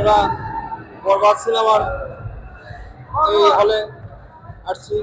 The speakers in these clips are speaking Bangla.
আপনারা বরবাদ সিনেমার এই হলে আসছি।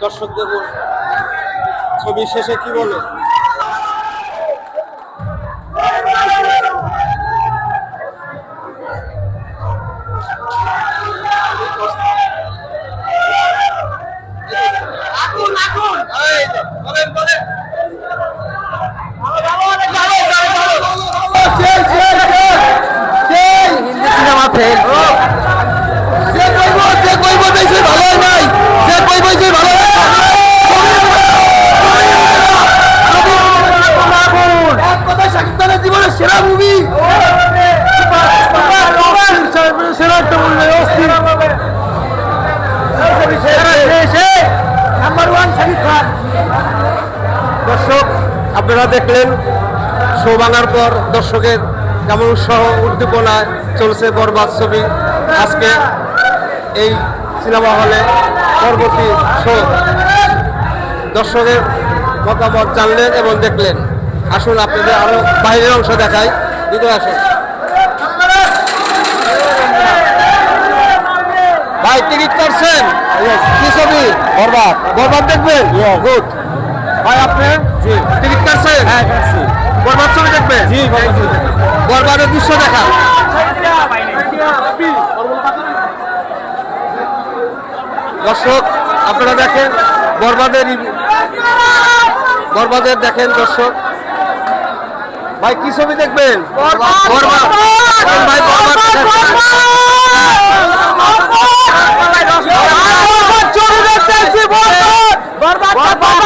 দর্শক দেখুন ছবি শেষে কি বলে? হিন্দি আপনারা দেখলেন শো ভাঙার পর দর্শকের কেমন উৎসাহ উদ্দীপনায় চলছে বরবাদ ছবি। আজকে এই সিনেমা হলে পরবর্তী শো। দর্শকের মতামত জানলেন এবং দেখলেন। আসুন আপনাদের আরও বাইরের অংশ দেখাই। ভিতরে আসুন। ভাই টিকিট করছেন কি ছবি? বরবাদ। বরবাদ দেখবেন? গুড ভাই আপনি? জি। টিকিট কাটছেন হ্যাঁ কাটছি। বরবাদ ছবি দেখবেন? জি বরবাদের দৃশ্য দেখা। দর্শক আপনারা দেখেন বরবাদের বরবাদের দেখেন দর্শক। ভাই কি ছবি দেখবেন? বরবাদ ভাই বরবাদ।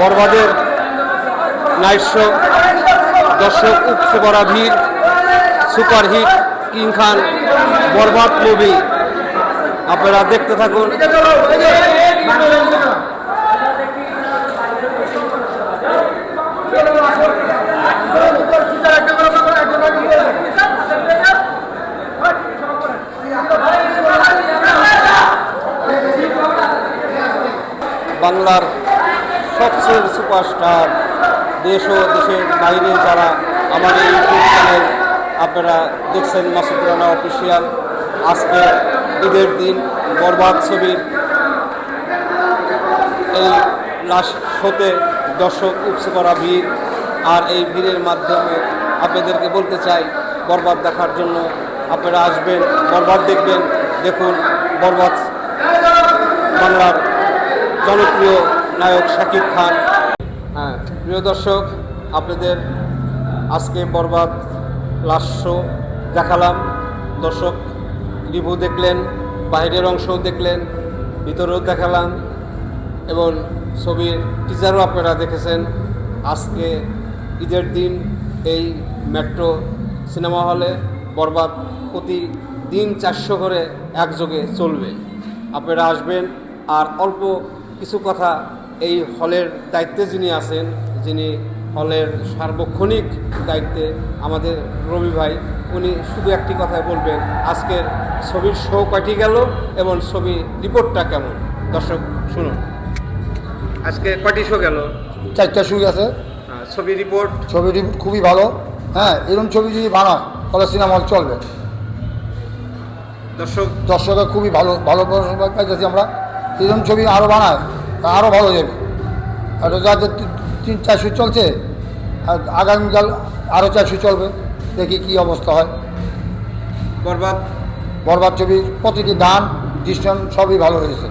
বরবাদের নাইট শো দর্শক উপচে পড়া ভিড় superhit King Khan, Borbaad movie. আপনারা দেখতে থাকুন। বাংলার সবচেয়ে সুপারস্টার দেশ ও দেশের বাইরে যারা আমার এই ইউটিউব চ্যানেল আপনারা দেখছেন মাসুদ রানা অফিসিয়াল আজকে ঈদের দিন, বরবাদ ছবির এই লাস্ট শোতে দর্শক উপসে করা ভিড়। আর এই ভিড়ের মাধ্যমে আপনাদেরকে বলতে চাই, বরবাদ দেখার জন্য আপনারা আসবেন, বরবাদ দেখবেন। দেখুন বরবাদ বাংলার জনপ্রিয় নায়ক শাকিব খান। হ্যাঁ প্রিয় দর্শক, আপনাদের আজকে বরবাদ লাস্ট শো দেখালাম। দর্শক, রিভিউ দেখলেন, বাইরের অংশও দেখলেন, ভিতরেও দেখালাম এবং ছবির টিজারও আপনারা দেখেছেন। আজকে ঈদের দিন এই মেট্রো সিনেমা হলে বরবাদ প্রতি দিন চারশো করে একযোগে চলবে। আপনারা আসবেন, আর অল্প কিছু কথা এই হলের দায়িত্বে যিনি আছেন যিনি হলের সার্বক্ষণিক দায়িত্বে আমাদের রবি ভাই উনি শুধু একটি কথাই বলবেন আজকের ছবির শো কয়টি গেল এবং ছবি রিপোর্টটা কেমন? দর্শক শুনুন। আজকে কয়টি শো গেল? চারটা সুই আছে। আহ, ছবি রিপোর্ট ছবিটি খুবই ভালো। হ্যাঁ এরকম ছবি যদি বানায় তাহলে সিনেমা হল চলবে। দর্শক দর্শকের খুবই ভালো ভালো পাইতেছি আমরা। এরকম ছবি আরও বানায় তা আরও ভালো যাবে। আর তি- তিন চারশো চলছে আর আগামীকাল আরও চারশো চলবে দেখি কি অবস্থা হয়। বরবাদ? বরবাদ ছবির প্রতিটি গান ডিসিশন সবই ভালো হয়েছে।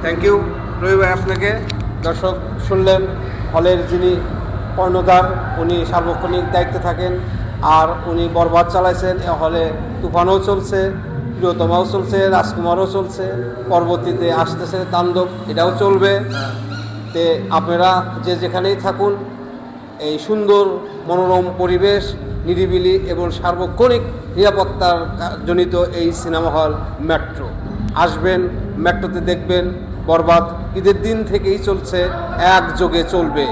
থ্যাংক ইউ রবি ভাই আপনাকে দর্শক শুনলেন হলের যিনি কর্ণধার উনি সার্বক্ষণিক দায়িত্বে থাকেন আর উনি বরবাদ চালাইছেন হলে তুফানও চলছে। প্রিয়তমাও চলছে, রাজকুমারও চলছে, পরবর্তীতে আসতেছে তাণ্ডব, এটাও চলবে। তে আপনারা যে যেখানেই থাকুন, এই সুন্দর মনোরম পরিবেশ, নিরিবিলি এবং সার্বক্ষণিক নিরাপত্তার জনিত এই সিনেমা হল মেট্রো। আসবেন, মেট্রোতে দেখবেন, বরবাদ ঈদের দিন থেকেই চলছে, একযোগে চলবে।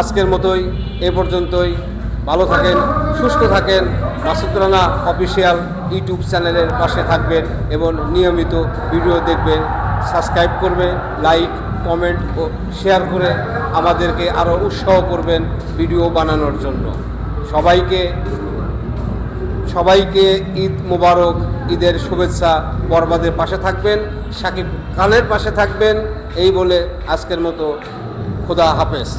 আজকের মতোই, এ পর্যন্তই। ভালো থাকেন, সুস্থ থাকেন। মাসুদ অফিসিয়াল ইউটিউব চ্যানেলের পাশে থাকবেন এবং নিয়মিত ভিডিও দেখবেন, সাবস্ক্রাইব করবেন, লাইক, কমেন্ট ও শেয়ার করে আমাদেরকে আরও উৎসাহ করবেন ভিডিও বানানোর জন্য। সবাইকে সবাইকে ঈদ মোবারক, ঈদের শুভেচ্ছা বরবাদের পাশে থাকবেন, সাকিব খানের পাশে থাকবেন, এই বলে আজকের মতো। খোদা হাফেজ।